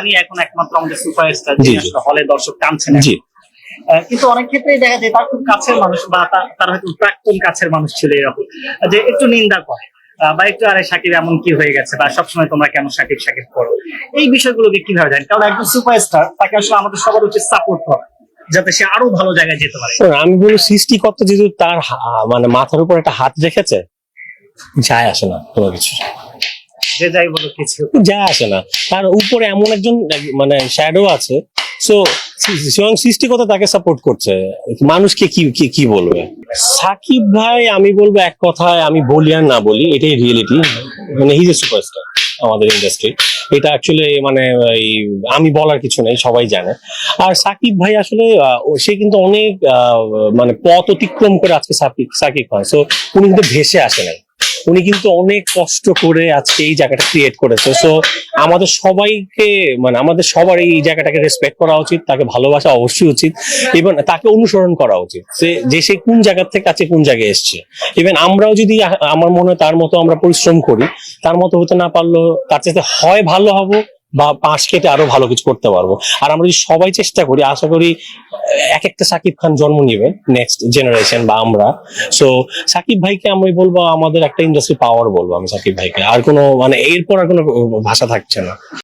খানই এখন একমাত্র আমাদের সুপারস্টার। আসলে হলে দর্শক টানছেন জি। কিন্তু অনেক ক্ষেত্রেই দেখা যায় তার খুব কাছের মানুষ বা তার হয়তো প্রাক্তন কাছের মানুষ ছিল এরকম। যে একটু নিন্দা করে বা একটু আরে সাকিব এমন কি হয়ে গেছে? বা সবসময় তোমরা কেন সাকিব সাকিব করো? এই বিষয়গুলোকে কীভাবে দেন কারণ একজন সুপারস্টার তাকে আসলে আমাদের সবার উচিত সাপোর্ট করা যাতে সে আরও ভালো জায়গায় যেতে পারে। আমি বলব সৃষ্টিকর্তা যেহেতু তার মানে মাথার উপর একটা হাত রেখেছে যায় আসে না কোনো কিছু। যে যাই বলো কিছু। যায় আসে না। তার উপরে এমন একজন এক- মানে শ্যাডো আছে। সো স্বয়ং সৃষ্টিকর্তা তাকে সাপোর্ট করছে। মানুষকে কি কি কি বলবে? সাকিব ভাই, আমি বলব এক কথায়, আমি বলি আর না বলি, এটাই রিয়েলিটি মানে হিজ এ সুপারস্টার আমাদের ইন্ডাস্ট্রি এটা অ্যাকচুয়ালি মানে আমি বলার কিছু নেই, সবাই জানে। আর সাকিব ভাই আসলে সে কিন্তু অনেক মানে পথ অতিক্রম করে আজকে সাকিব সাকিব হয় সো উনি কিন্তু ভেসে আসে নাই। উনি কিন্তু অনেক কষ্ট করে আজকে এই জায়গাটা ক্রিয়েট করেছে। সো আমাদের সবাইকে মানে আমাদের সবার এই জায়গাটাকে রেসপেক্ট করা উচিত, তাকে ভালোবাসা অবশ্যই উচিত এবং তাকে অনুসরণ করা উচিত, যে সে কোন জায়গার থেকে আছে কোন জায়গায় এসছে। ইভেন আমরাও যদি আমার মনে হয় তার মতো আমরা পরিশ্রম করি, তার মতো হতে না পারলেও তার চাইতে হয় ভালো হব বা পাশ কেটে আরও ভালো কিছু করতে পারব। আর আমরা যদি সবাই চেষ্টা করি, আশা করি, এক একটা সাকিব খান জন্ম নিবে নেক্সট জেনারেশন বা আমরা। সো সাকিব ভাইকে আমি বলব, আমাদের একটা ইন্ডাস্ট্রি পাওয়ার বলব আমি সাকিব ভাইকে। আর কোনো মানে এরপর আর কোনো ভাষা থাকছে না।